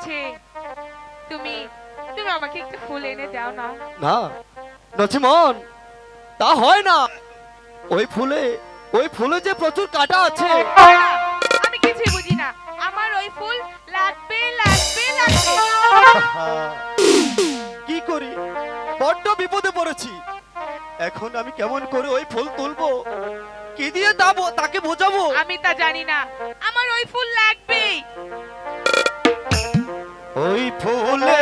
আছে তুমি তুমি আমাকে একটু ফুল এনে দাও না। না নচিমন তা হয় না। ওই ফুলে ওই ফুলে যে প্রচুর কাটা আছে। আমি কিছু বুঝি না। আমার ওই ফুল লাগবে লাগবে লাগবে। হ্যাঁ। কি করি? বড্ড বিপদে পড়েছি। এখন আমি কেমন করে ওই ফুল তুলবো? কি দিয়ে দাবো তাকে বোঝাবো? আমি তা জানি না। আমার ওই ফুল লাগবেই। ওই ফুলে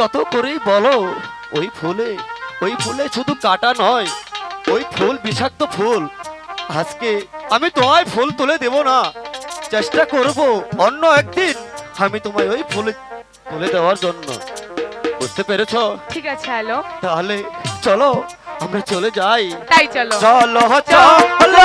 যত করেই বলো ওই ফুলে ওই ফুলে শুধু কাটা নয় ওই ফুল বিষাক্ত ফুল। আজকে আমি তোমায় ফুল তুলে দেব না চেষ্টা করব অন্য একদিন আমি তোমায় ওই ফুলে তুলে দেওয়ার জন্য। বুঝতে পেরেছ? ঠিক আছে আলো। তাহলে চলো আমরা চলে যাই। তাই চলো। চলো চলো।